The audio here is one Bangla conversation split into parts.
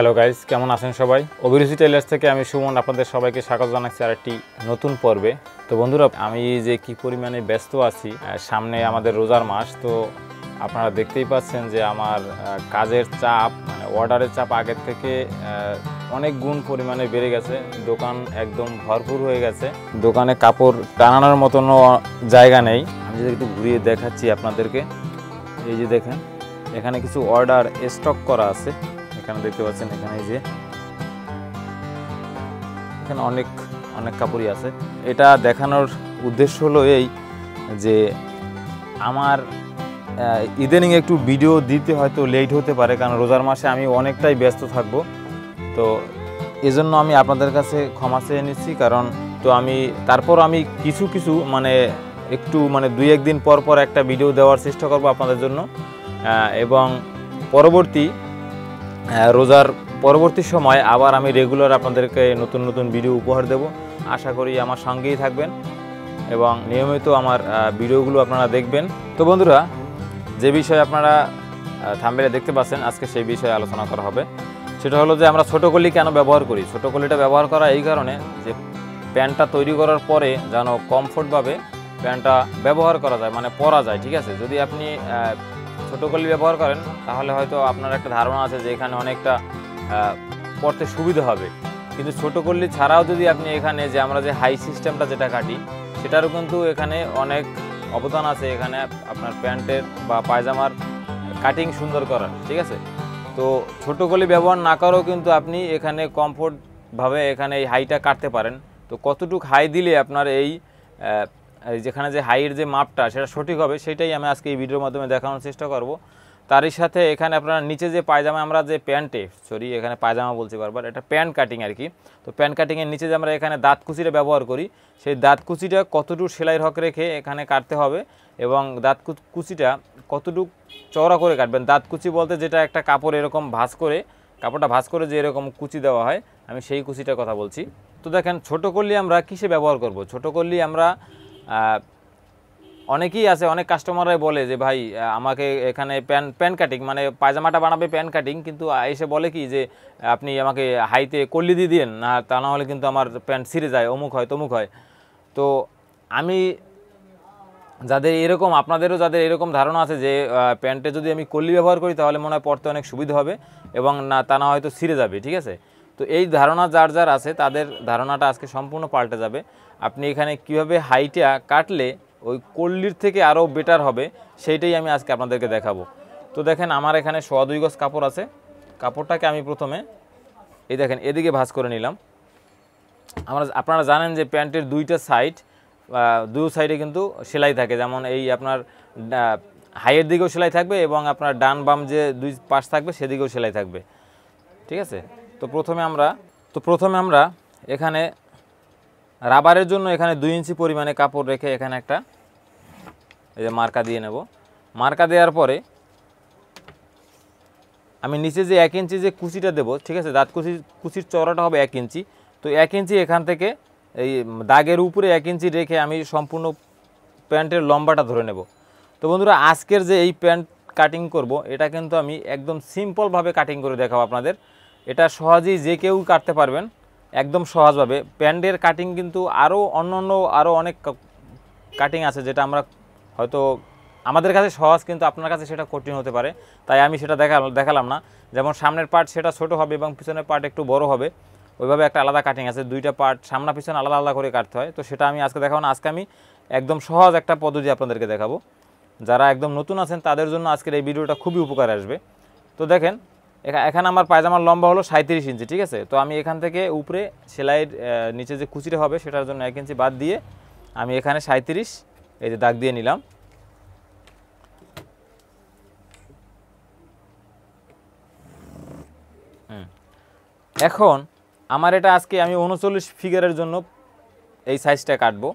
হ্যালো গাইস কেমন আছেন সবাই? অভিরুচি টেলার্স থেকে আমি সুমন আপনাদের সবাইকে স্বাগত জানাচ্ছি আর একটি নতুন পর্বে। তো বন্ধুরা, আমি যে কি পরিমাণে ব্যস্ত আছি সামনে আমাদের রোজার মাস, তো আপনারা দেখতেই পাচ্ছেন যে আমার কাজের চাপ মানে অর্ডারের চাপ আগের থেকে অনেক গুণ পরিমাণে বেড়ে গেছে। দোকান একদম ভরপুর হয়ে গেছে। দোকানে কাপড় টানানোর মতনও জায়গা নেই। আমি যদি একটু ঘুরিয়ে দেখাচ্ছি আপনাদেরকে। এই যে দেখেন, এখানে কিছু অর্ডার স্টক করা আছে। এখানে দেখতে পাচ্ছেন এখানে যে, এখানে অনেক অনেক কাপড়ই আছে। এটা দেখানোর উদ্দেশ্য হলো এই যে আমার ইদানিং একটু ভিডিও দিতে হয়তো লেট হতে পারে, কারণ রোজার মাসে আমি অনেকটাই ব্যস্ত থাকব। তো এজন্য আমি আপনাদের কাছে ক্ষমা চেয়ে নিচ্ছি, কারণ তো আমি, তারপর আমি কিছু কিছু মানে একটু মানে দুই, একদিন পর পর একটা ভিডিও দেওয়ার চেষ্টা করব আপনাদের জন্য। এবং পরবর্তী রোজার পরবর্তী সময় আবার আমি রেগুলার আপনাদেরকে নতুন নতুন ভিডিও উপহার দেব। আশা করি আমার সঙ্গেই থাকবেন এবং নিয়মিত আমার ভিডিওগুলো আপনারা দেখবেন। তো বন্ধুরা, যে বিষয়ে আপনারা থাম্বেলে দেখতে পাচ্ছেন, আজকে সেই বিষয়ে আলোচনা করা হবে। সেটা হলো যে আমরা ছোটো কলি কেন ব্যবহার করি? ছোটো কলিটা ব্যবহার করা এই কারণে যে প্যান্টটা তৈরি করার পরে যেন কমফোর্টভাবে প্যান্টটা ব্যবহার করা যায় মানে পরা যায়, ঠিক আছে? যদি আপনি ছোটো কলি ব্যবহার করেন, তাহলে হয়তো আপনার একটা ধারণা আছে যে এখানে অনেকটা পড়তে সুবিধা হবে। কিন্তু ছোটো কলি ছাড়াও যদি আপনি এখানে যে আমরা যে হাই সিস্টেমটা যেটা কাটি, সেটারও কিন্তু এখানে অনেক অবদান আছে। এখানে আপনার প্যান্টের বা পায়জামার কাটিং সুন্দর করার, ঠিক আছে? তো ছোটো কলি ব্যবহার না করেও কিন্তু আপনি এখানে কমফোর্টভাবে এখানে এই হাইটা কাটতে পারেন। তো কতটুক হাই দিলে আপনার এই যেখানে যে হাইয়ের যে মাপটা সেটা সঠিক হবে, সেটাই আমি আজকে এই ভিডিওর মাধ্যমে দেখানোর চেষ্টা করব। তারই সাথে এখানে আপনারা নিচে যে পায়জামা, আমরা যে প্যান্টে, সরি, এখানে পায়জামা বলছি বারবার, এটা প্যান্ট কাটিং আর কি। তো প্যান্ট কাটিংয়ের নিচে যে আমরা এখানে দাঁত কুচিটা ব্যবহার করি, সেই দাঁত কুচিটা কতটুকু সেলাইয়ের হক রেখে এখানে কাটতে হবে এবং দাঁত কুচিটা কতটুকু চওড়া করে কাটবেন। দাঁত কুচি বলতে যেটা একটা কাপড় এরকম ভাঁজ করে, কাপড়টা ভাঁজ করে যে এরকম কুচি দেওয়া হয়, আমি সেই কুচিটার কথা বলছি। তো দেখেন, ছোটো কল্লি আমরা কিসে ব্যবহার করব? ছোটো কল্লি আমরা অনেকেই আছে, অনেক কাস্টমাররাই বলে যে, ভাই আমাকে এখানে প্যান প্যান কাটিং মানে পায়জামাটা বানাবে প্যান কাটিং কিন্তু এসে বলে কি যে, আপনি আমাকে হাইতে কল্লি দিয়ে দিন না, তা না হলে কিন্তু আমার প্যান্ট ছিঁড়ে যায়, অমুক হয়, তমুক হয়। তো আমি যাদের এরকম, আপনাদেরও যাদের এরকম ধারণা আছে যে প্যান্টে যদি আমি কল্লি ব্যবহার করি, তাহলে মনে হয় পড়তে অনেক সুবিধা হবে এবং না, তা না হয়তো ছিঁড়ে যাবে, ঠিক আছে? তো এই ধারণা যার যার আছে, তাদের ধারণাটা আজকে সম্পূর্ণ পাল্টে যাবে। আপনি এখানে কীভাবে হাইটা কাটলে ওই কল্লির থেকে আরও বেটার হবে, সেইটাই আমি আজকে আপনাদেরকে দেখাবো। তো দেখেন আমার এখানে সোয়া দুই গজ কাপড় আছে। কাপড়টাকে আমি প্রথমে এই দেখেন, এদিকে ভাঁজ করে নিলাম। আমরা আপনারা জানেন যে প্যান্টের দুইটা সাইড দু সাইডে কিন্তু সেলাই থাকে। যেমন এই আপনার হাইয়ের দিকেও সেলাই থাকবে এবং আপনার ডান বাম যে দুই পাশ থাকবে, সেদিকেও সেলাই থাকবে। ঠিক আছে? তো প্রথমে আমরা, তো প্রথমে আমরা এখানে রাবারের জন্য এখানে দুই ইঞ্চি পরিমাণে কাপড় রেখে এখানে একটা এই যে মার্কা দিয়ে নেব। মার্কা দেওয়ার পরে আমি নিচে যে এক ইঞ্চি যে কুচিটা দেবো, ঠিক আছে, দাঁত কুচি, কুচির চড়াটা হবে এক ইঞ্চি। তো এক ইঞ্চি এখান থেকে এই দাগের উপরে এক ইঞ্চি রেখে আমি সম্পূর্ণ প্যান্টের লম্বাটা ধরে নেব। তো বন্ধুরা, আজকের যে এই প্যান্ট কাটিং করব, এটা কিন্তু আমি একদম সিম্পলভাবে কাটিং করে দেখাবো আপনাদের। এটা সহজেই যে কেউ কাটতে পারবেন। একদম সহজভাবে। প্যান্ডের কাটিং কিন্তু আরও অন্য অন্য আরও অনেক কাটিং আছে যেটা আমরা হয়তো আমাদের কাছে সহজ কিন্তু আপনার কাছে সেটা কঠিন হতে পারে। তাই আমি সেটা দেখা দেখালাম না। যেমন সামনের পার্ট সেটা ছোট হবে এবং পিছনের পার্ট একটু বড় হবে। ওইভাবে একটা আলাদা কাটিং আছে। দুইটা পার্ট সামনা পিছনে আলাদা আলাদা করে কাটতে হয়। তো সেটা আমি আজকে দেখাবো না। আজকে আমি একদম সহজ একটা পদ্ধতি আপনাদেরকে দেখাবো। যারা একদম নতুন আছেন তাদের জন্য আজকের এই ভিডিওটা খুবই উপকার আসবে। তো দেখেন এখানে আমার পায়জামার লম্বা হলো সাঁত্রিশ ইঞ্চি, ঠিক আছে? তো আমি এখান থেকে উপরে সেলাইয়ের নিচে যে কুচিটা হবে সেটার জন্য এক ইঞ্চি বাদ দিয়ে আমি এখানে সাঁত্রিশ এই যে দাগ দিয়ে নিলাম। এখন আমার এটা আজকে আমি উনচল্লিশ ফিগারের জন্য এই সাইজটা কাটবো।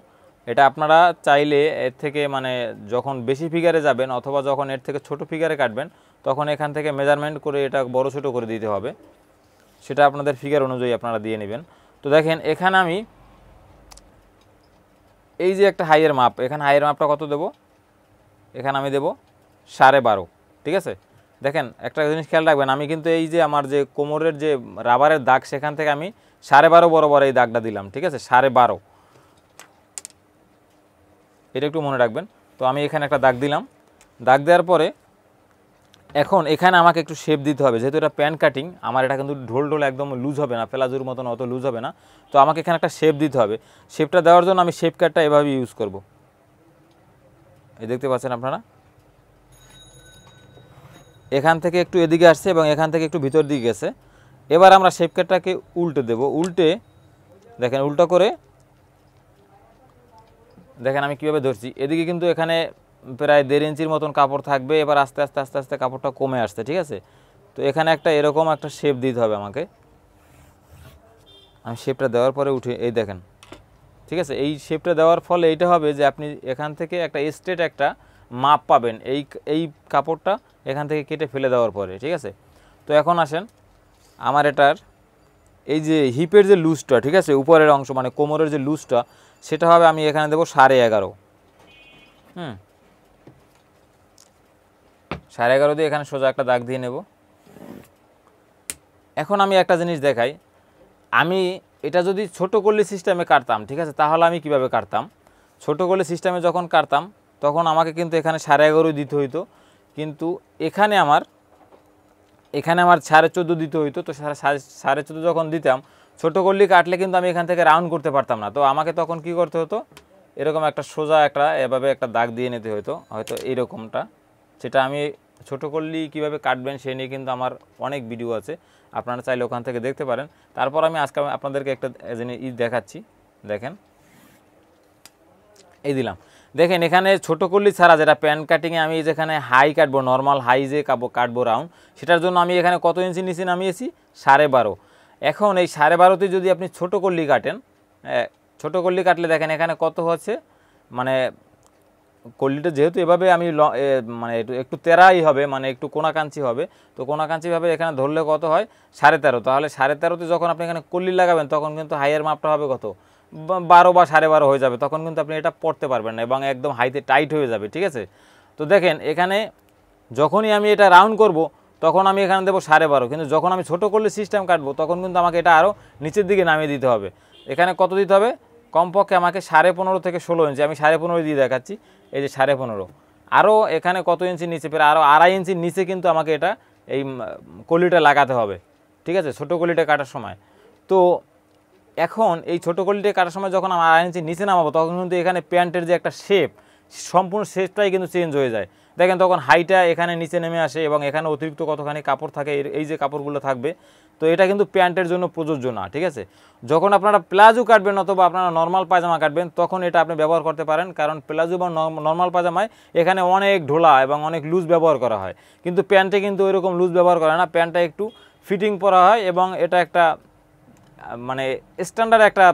এটা আপনারা চাইলে এর থেকে মানে যখন বেশি ফিগারে যাবেন অথবা যখন এর থেকে ছোট ফিগারে কাটবেন তখন এখান থেকে মেজারমেন্ট করে এটা বড় ছোটো করে দিতে হবে। সেটা আপনাদের ফিগার অনুযায়ী আপনারা দিয়ে নেবেন। তো দেখেন, এখানে আমি এই যে একটা হাইয়ের মাপ এখানে হাইয়ের মাপটা কত দেব? এখানে আমি দেব সাড়ে বারো, ঠিক আছে? দেখেন, একটা জিনিস খেয়াল রাখবেন, আমি কিন্তু এই যে আমার যে কোমরের যে রাবারের দাগ, সেখান থেকে আমি সাড়ে বারো বরাবর এই দাগটা দিলাম, ঠিক আছে? সাড়ে বারো। এটা একটু মনে রাখবেন। তো আমি এখানে একটা দাগ দিলাম। দাগ দেওয়ার পরে এখন এখানে আমাকে একটু শেপ দিতে হবে। যেহেতু এটা প্যান কাটিং আমার এটা কিন্তু ঢোল ঢোল একদম লুজ হবে না পেলাজুর মতন অত লুজ হবে না। তো আমাকে এখানে একটা শেপ দিতে হবে। শেপটা দেওয়ার জন্য আমি শেপ কাটটা এভাবে ইউজ করব। এই দেখতে পাচ্ছেন আপনারা? এখান থেকে একটু এদিকে আসছে এবং এখান থেকে একটু ভিতর দিকে গেছে। এবার আমরা শেপ কাটটাকে উল্টে দেব। উল্টে, দেখেন উল্টো করে, দেখেন আমি কীভাবে ধরছি। এদিকে কিন্তু এখানে প্রায় দেড় ইঞ্চির মতন কাপড় থাকবে, এবার আস্তে আস্তে আস্তে আস্তে কাপড়টা কমে আসছে, ঠিক আছে? তো এখানে একটা এরকম একটা শেপ দিতে হবে আমাকে। আমি শেপটা দেওয়ার পরে উঠে, এই দেখেন, ঠিক আছে? এই শেপটা দেওয়ার ফলে এইটা হবে যে আপনি এখান থেকে একটা স্ট্রেট একটা মাপ পাবেন, এই এই কাপড়টা এখান থেকে কেটে ফেলে দেওয়ার পরে, ঠিক আছে? তো এখন আসেন, আমার এটার এই যে হিপের যে লুজটা ঠিক আছে? উপরের অংশ মানে কোমরের যে লুজটা সেটা হবে আমি এখানে দেবো সাড়ে এগারো। হুম? সাড়ে এগারো দিয়ে এখানে সোজা একটা দাগ দিয়ে নেব। এখন আমি একটা জিনিস দেখাই। আমি এটা যদি ছোট করলে সিস্টেমে কাটতাম, ঠিক আছে? তাহলে আমি কীভাবে কাটতাম? ছোট করলে সিস্টেমে যখন কাটতাম, তখন আমাকে কিন্তু এখানে সাড়ে এগারোই দিতে হইতো। কিন্তু এখানে আমার এখানে আমার সাড়ে চোদ্দ দিতে হইতো। তো সাড়ে সাড়ে চোদ্দ যখন দিতাম, ছোটো করলি কাটলে কিন্তু আমি এখান থেকে রাউন্ড করতে পারতাম না। তো আমাকে তখন কি করতে হতো? এরকম একটা সোজা একটা, এভাবে একটা দাগ দিয়ে নিতে হতো হয়তো এইরকমটা সেটা আমি ছোটো করলি কীভাবে কাটবেন সে নিয়ে কিন্তু আমার অনেক ভিডিও আছে। আপনারা চাইলে ওখান থেকে দেখতে পারেন। তারপর আমি আজকে আপনাদেরকে একটা জিনিস দেখাচ্ছি, দেখেন। এই দিলাম। দেখেন, এখানে ছোটো করলি ছাড়া যেটা প্যান কাটিংয়ে আমি যেখানে হাই কাটবো নর্মাল হাই যে কাটবো কাটবো রাউন্ড সেটার জন্য আমি এখানে কত ইঞ্চি নিচে নামিয়েছি? সাড়ে বারো। এখন এই সাড়ে বারোতে যদি আপনি ছোটো করলি কাটেন ছোটো করলি কাটলে দেখেন এখানে কত হচ্ছে? মানে কল্লিটা যেহেতু এভাবে আমি মানে একটু একটু তেরাই হবে মানে একটু কোনাকাঞ্চি হবে, তো কোনাকাঞ্চিভাবে এখানে ধরলে কত হয়? সাড়ে তেরো। তাহলে সাড়ে তেরোতে যখন আপনি এখানে কল্লি লাগাবেন, তখন কিন্তু হাইয়ের মাপটা হবে কত? বারো বা সাড়ে বারো হয়ে যাবে, তখন কিন্তু আপনি এটা পড়তে পারবেন না এবং একদম হাইতে টাইট হয়ে যাবে, ঠিক আছে? তো দেখেন, এখানে যখনই আমি এটা রাউন্ড করব, তখন আমি এখানে দেবো সাড়ে বারো। কিন্তু যখন আমি ছোটো করলে সিস্টেম কাটবো, তখন কিন্তু আমাকে এটা আরও নিচের দিকে নামিয়ে দিতে হবে। এখানে কত দিতে হবে? কমপক্ষে আমাকে সাড়ে পনেরো থেকে ষোলো ইঞ্চি আমি সাড়ে পনেরো দিয়ে দেখাচ্ছি, এই যে সাড়ে পনেরো। আরও এখানে কত ইঞ্চি নিচে পেরে আরও আড়াই ইঞ্চির নিচে কিন্তু আমাকে এটা, এই কলিটা লাগাতে হবে। ঠিক আছে? ছোটো কলিটা কাটার সময়। তো এখন এই ছোটো কলিটা কাটার সময় যখন আমি আড়াই ইঞ্চি নিচে নামাবো, তখন কিন্তু এখানে প্যান্টের যে একটা শেপ সম্পূর্ণ শেপটাই কিন্তু চেঞ্জ হয়ে যায়। দেখেন তখন হাইটা এখানে নিচে নেমে আসে এবং এখানে অতিরিক্ত কতখানি কাপড় থাকে এই যে কাপড়গুলো থাকবে তো এটা কিন্তু প্যান্টের জন্য প্রযোজ্য না, ঠিক আছে? যখন আপনারা প্লাজো কাটবেন অথবা আপনারা নর্মাল পায়জামা কাটবেন, তখন এটা আপনি ব্যবহার করতে পারেন, কারণ প্লাজো বা নর্মাল পায়জামায় এখানে অনেক ঢোলা এবং অনেক লুজ ব্যবহার করা হয়। কিন্তু প্যান্টে কিন্তু ওইরকম লুজ ব্যবহার করে না, প্যান্টটা একটু ফিটিং করা হয় এবং এটা একটা মানে স্ট্যান্ডার্ড একটা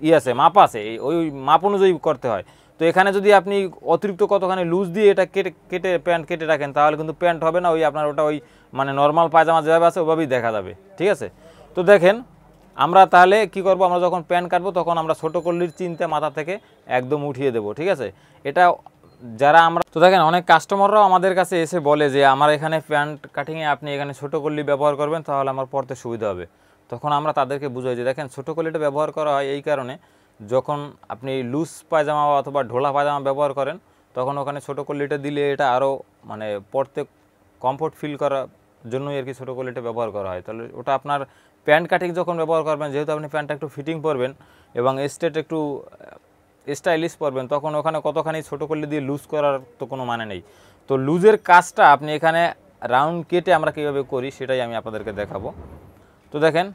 ই আছে, মাপ আছে ওই মাপ অনুযায়ী করতে হয়। তো এখানে যদি আপনি অতিরিক্ত কতখানি লুজ দিয়ে এটা কেটে কেটে প্যান্ট কেটে রাখেন, তাহলে কিন্তু প্যান্ট হবে না, ওই আপনার ওটা ওই মানে নর্মাল পায়জামা যেভাবে আছে ওভাবেই দেখা যাবে, ঠিক আছে? তো দেখেন, আমরা তাহলে কি করব, আমরা যখন প্যান্ট কাটবো তখন আমরা ছোটো কল্লির চিন্তা মাথা থেকে একদম উঠিয়ে দেব, ঠিক আছে? এটা যারা আমরা, তো দেখেন, অনেক কাস্টমাররাও আমাদের কাছে এসে বলে যে, আমার এখানে প্যান্ট কাটিংয়ে আপনি এখানে ছোটো কল্লি ব্যবহার করবেন, তাহলে আমার পড়তে সুবিধা হবে। তখন আমরা তাদেরকে বুঝাই যে, দেখেন, ছোটো কলিটা ব্যবহার করা হয় এই কারণে যখন আপনি লুজ পায়জামা অথবা ঢোলা পায়জামা ব্যবহার করেন, তখন ওখানে ছোটো কলিটা দিলে এটা আরও মানে পড়তে কমফোর্ট ফিল করার জন্যই আর কি ছোটো কলিটা ব্যবহার করা হয়। তাহলে ওটা আপনার প্যান্ট কাটিং যখন ব্যবহার করবেন, যেহেতু আপনি প্যান্টটা একটু ফিটিং পরবেন এবং স্টেট একটু স্টাইলিশ পরবেন, তখন ওখানে কতখানি ছোটো কলি দিয়ে লুজ করার তো কোনো মানে নেই। তো লুজের কাজটা আপনি এখানে রাউন্ড কেটে আমরা কীভাবে করি সেটাই আমি আপনাদেরকে দেখাবো। তো দেখেন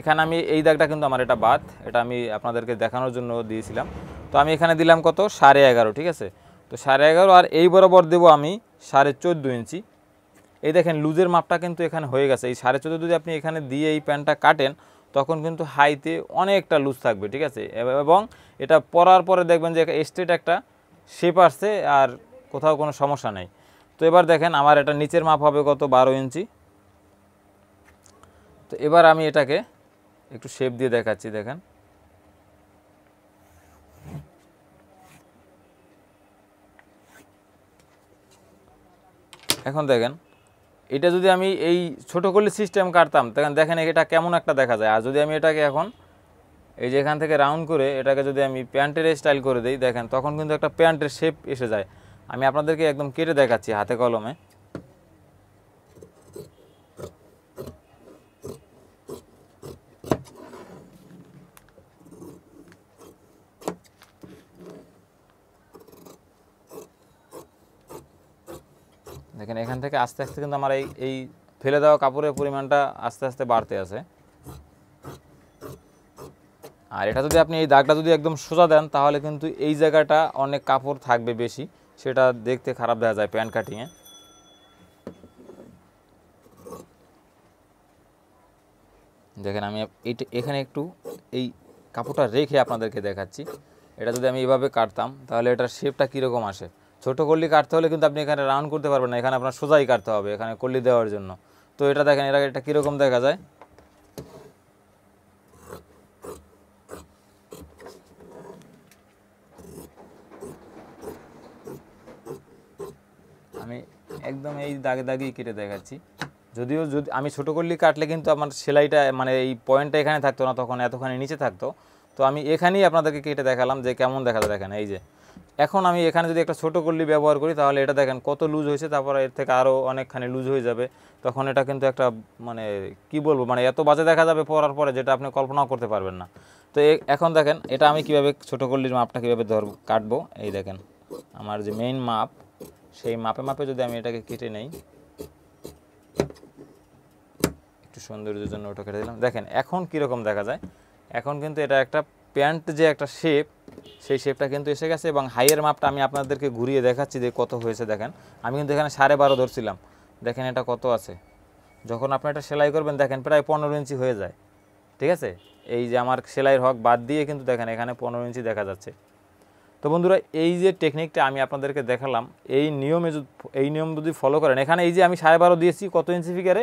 এখানে আমি এই দাগটা কিন্তু আমার এটা বাদ, এটা আমি আপনাদেরকে দেখানোর জন্য দিয়েছিলাম। তো আমি এখানে দিলাম কত? সাড়ে এগারো, ঠিক আছে? তো সাড়ে এগারো, আর এই বরাবর দেবো আমি সাড়ে চোদ্দ ইঞ্চি। এই দেখেন, লুজের মাপটা কিন্তু এখানে হয়ে গেছে। এই সাড়ে চোদ্দ যদি আপনি এখানে দিয়ে এই প্যান্টটা কাটেন, তখন কিন্তু হাইতে অনেকটা লুজ থাকবে, ঠিক আছে? এবং এটা পরার পরে দেখবেন যে স্ট্রেট একটা শেপ আসছে, আর কোথাও কোনো সমস্যা নেই। তো এবার দেখেন, আমার এটা নিচের মাপ হবে কত? বারো ইঞ্চি। তো এবার আমি এটাকে একটু শেপ দিয়ে দেখাচ্ছি, দেখেন। এখন দেখেন, এটা যদি আমি এই ছোট করলে সিস্টেম কাটতাম তখন দেখেন এটা কেমন একটা দেখা যায়। আর যদি আমি এটাকে এখন এই যে এখান থেকে রাউন্ড করে এটাকে যদি আমি প্যান্টের স্টাইল করে দিই, দেখেন, তখন কিন্তু একটা প্যান্টের শেপ এসে যায়। আমি আপনাদেরকে একদম কেটে দেখাচ্ছি হাতে কলমে। দেখেন এখান থেকে আস্তে আস্তে কিন্তু আমার এই এই ফেলে দেওয়া কাপড়ের পরিমাণটা আস্তে আস্তে বাড়তে আছে। আর এটা যদি আপনি এই দাগটা যদি একদম সোজা দেন, তাহলে কিন্তু এই জায়গাটা অনেক কাপড় থাকবে বেশি। সেটা দেখতে খারাপ দেখা যায় প্যান্ট কাটিংয়ে। দেখেন আমি এইটা এখানে একটু এই কাপড়টা রেখে আপনাদেরকে দেখাচ্ছি। এটা যদি আমি এভাবে কাটতাম, তাহলে এটার শেপটা কীরকম আসে? ছোট কল্লি কাটতে হলে কিন্তু আপনি এখানে রাউন্ড করতে পারবেন না। এখানে আপনার সোজাই কাটতে হবে, এখানে কল্লি দেওয়ার জন্য। তো এটা দেখেন এটা এটা কীরকম দেখা যায়? আমি একদম এই দাগে দাগেই কেটে দেখাচ্ছি। যদিও যদি, আমি ছোটো করলি কাটলে কিন্তু আমার সেলাইটা মানে এই পয়েন্টটা এখানে থাকতো না, তখন এতখানি নিচে থাকতো। তো আমি এখানেই আপনাদেরকে কেটে দেখালাম যে কেমন দেখা যায়। দেখেন, এই যে এখন আমি এখানে যদি একটা ছোটো করলি ব্যবহার করি, তাহলে এটা দেখেন কত লুজ হয়েছে, তারপরে এর থেকে আরও অনেকখানি লুজ হয়ে যাবে। তখন এটা কিন্তু একটা মানে কি বলব মানে এত বাজে দেখা যাবে পরার পরে, যেটা আপনি কল্পনাও করতে পারবেন না। তো এখন দেখেন, এটা আমি কীভাবে ছোটো করলির মাপটা কীভাবে ধরব কাটবো? এই দেখেন, আমার যে মেইন মাপ, সেই মাপে মাপে যদি আমি এটাকে কেটে নেই, একটু সৌন্দর্যের জন্য ওটা কেটে দিলাম। দেখেন, এখন কীরকম দেখা যায়? এখন কিন্তু এটা একটা প্যান্ট যে একটা শেপ সেই শেপটা কিন্তু এসে গেছে এবং হাইয়ের মাপটা আমি আপনাদেরকে ঘুরিয়ে দেখাচ্ছি যে কত হয়েছে দেখেন। আমি কিন্তু এখানে সাড়ে বারো ধরছিলাম। দেখেন এটা কত আছে। যখন আপনি এটা সেলাই করবেন, দেখেন প্রায় পনেরো ইঞ্চি হয়ে যায়। ঠিক আছে? এই যে আমার সেলাইয়ের হক বাদ দিয়ে কিন্তু দেখেন এখানে পনেরো ইঞ্চি দেখা যাচ্ছে। তো বন্ধুরা, এই যে টেকনিকটা আমি আপনাদেরকে দেখালাম, এই নিয়মে এই নিয়ম যদি ফলো করেন, এখানে এই যে আমি সাড়ে বারো দিয়েছি, কত ইঞ্চি ফিগারে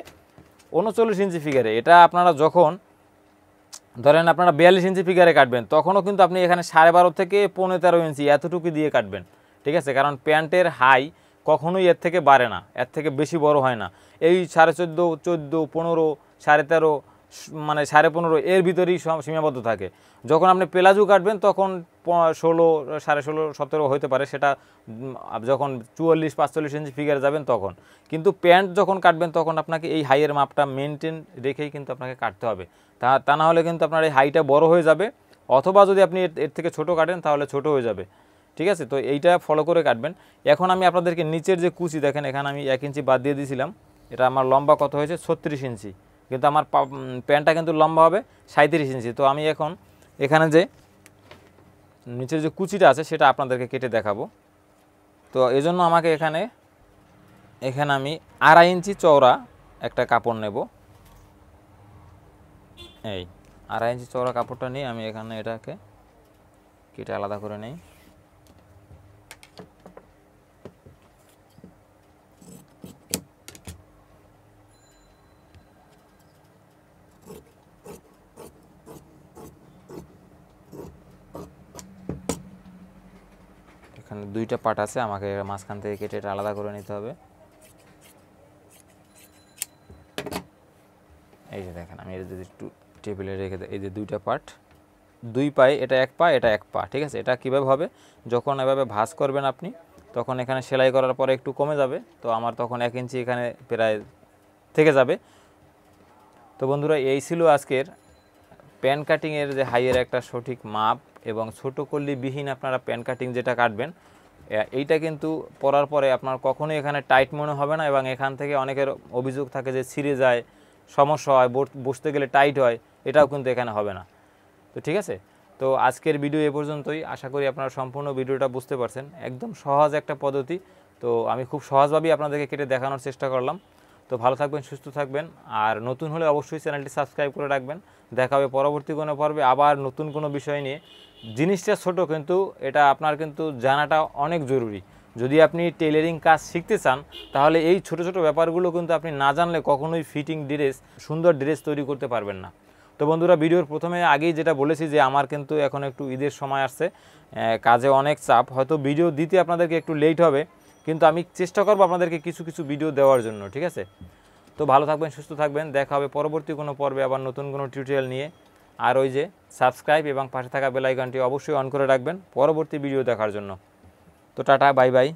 উনচল্লিশ ইঞ্চি ফিগারে এটা আপনারা যখন ধরেন আপনারা বিয়াল্লিশ ইঞ্চি ফিগারে কাটবেন, তখনও কিন্তু আপনি এখানে সাড়ে বারো থেকে পনেরো তেরো ইঞ্চি এতটুকু দিয়ে কাটবেন, ঠিক আছে? কারণ প্যান্টের হাই কখনোই এর থেকে বাড়ে না, এর থেকে বেশি বড় হয় না। এই সাড়ে চোদ্দ চোদ্দ, পনেরো, সাড়ে তেরো মানে সাড়ে পনেরো এর ভিতরেই সীমাবদ্ধ থাকে। যখন আপনি পেলাজু কাটবেন, তখন ষোলো, সাড়ে ষোলো, সতেরো হতে পারে। সেটা যখন চুয়াল্লিশ, পাঁচচল্লিশ ইঞ্চি ফিগার যাবেন তখন। কিন্তু প্যান্ট যখন কাটবেন, তখন আপনাকে এই হাইয়ের মাপটা মেনটেন রেখেই কিন্তু আপনাকে কাটতে হবে। তা তা না হলে কিন্তু আপনার এই হাইটা বড় হয়ে যাবে। অথবা যদি আপনি এর- থেকে ছোট কাটেন, তাহলে ছোট হয়ে যাবে। ঠিক আছে? তো এইটা ফলো করে কাটবেন। এখন আমি আপনাদেরকে নিচের যে কুচি, দেখেন এখানে আমি এক ইঞ্চি বাদ দিয়ে দিয়েছিলাম এটা আমার লম্বা কত হয়েছে? ছত্রিশ ইঞ্চি। কিন্তু আমার প্যান্টটা কিন্তু লম্বা হবে সাঁত্রিশ ইঞ্চি। তো আমি এখন এখানে যে নিচের যে কুচিটা আছে, সেটা আপনাদেরকে কেটে দেখাবো। তো এজন্য আমাকে এখানে এখানে আমি আড়াই ইঞ্চি চওড়া একটা কাপড় নেব। এই, আড়াই ইঞ্চি চওড়া কাপড়টা নিয়ে আমি এখানে এটাকে কেটে আলাদা করে নেই এখানে দুইটা পার্ট আছে, আমাকে মাঝখান থেকে কেটে এটা আলাদা করে নিতে হবে। এই যে দেখেন, আমি এটা যদি একটু টেবিলে রেখে দেয় এই যে দুইটা পার্ট দুই পায়ে এটা এক পা, এটা এক পা, ঠিক আছে? এটা কীভাবে হবে? যখন এভাবে ভাঁজ করবেন আপনি, তখন এখানে সেলাই করার পরে একটু কমে যাবে, তো আমার তখন এক ইঞ্চি এখানে প্রায় থেকে যাবে। তো বন্ধুরা, এই ছিল আজকের প্যান কাটিংয়ের যে হাইয়ের একটা সঠিক মাপ এবং ছোটো কল্লিবিহীন আপনারা প্যান কাটিং যেটা কাটবেন এইটা কিন্তু পরার পরে আপনার কখনোই এখানে টাইট মনে হবে না এবং এখান থেকে অনেকের অভিযোগ থাকে যে ছিঁড়ে যায়, সমস্যা হয়, বস- বসতে গেলে টাইট হয়, এটাও কিন্তু এখানে হবে না। তো ঠিক আছে? তো আজকের ভিডিও এ পর্যন্তই। আশা করি আপনারা সম্পূর্ণ ভিডিওটা বুঝতে পারছেন। একদম সহজ একটা পদ্ধতি। তো আমি খুব সহজভাবেই আপনাদেরকে কেটে দেখানোর চেষ্টা করলাম। তো ভালো থাকবেন, সুস্থ থাকবেন। আর নতুন হলে অবশ্যই চ্যানেলটি সাবস্ক্রাইব করে রাখবেন। দেখা হবে পরবর্তী কোনো পর্বে আবার নতুন কোনো বিষয় নিয়ে। জিনিসটা ছোট কিন্তু এটা আপনার কিন্তু জানাটা অনেক জরুরি। যদি আপনি টেলারিং কাজ শিখতে চান, তাহলে এই ছোট ছোট ব্যাপারগুলো কিন্তু আপনি না জানলে কখনোই ফিটিং ড্রেস সুন্দর ড্রেস তৈরি করতে পারবেন না। তো বন্ধুরা, ভিডিওর প্রথমে আগেই যেটা বলেছি যে আমার কিন্তু এখন একটু ঈদের সময় আসছে কাজে অনেক চাপ। হয়তো ভিডিও দিতে আপনাদেরকে একটু লেট হবে। কিন্তু আমি চেষ্টা করব আপনাদেরকে কিছু কিছু ভিডিও দেওয়ার জন্য, ঠিক আছে? তো ভালো থাকবেন, সুস্থ থাকবেন, দেখা হবে পরবর্তী কোনো পর্বে আবার নতুন কোনো টিউটোরিয়াল নিয়ে। আর ওই যে সাবস্ক্রাইব এবং পাশে থাকা বেলাইকনটি অবশ্যই অন করে রাখবেন পরবর্তী ভিডিও দেখার জন্য। তো টাটা বাই বাই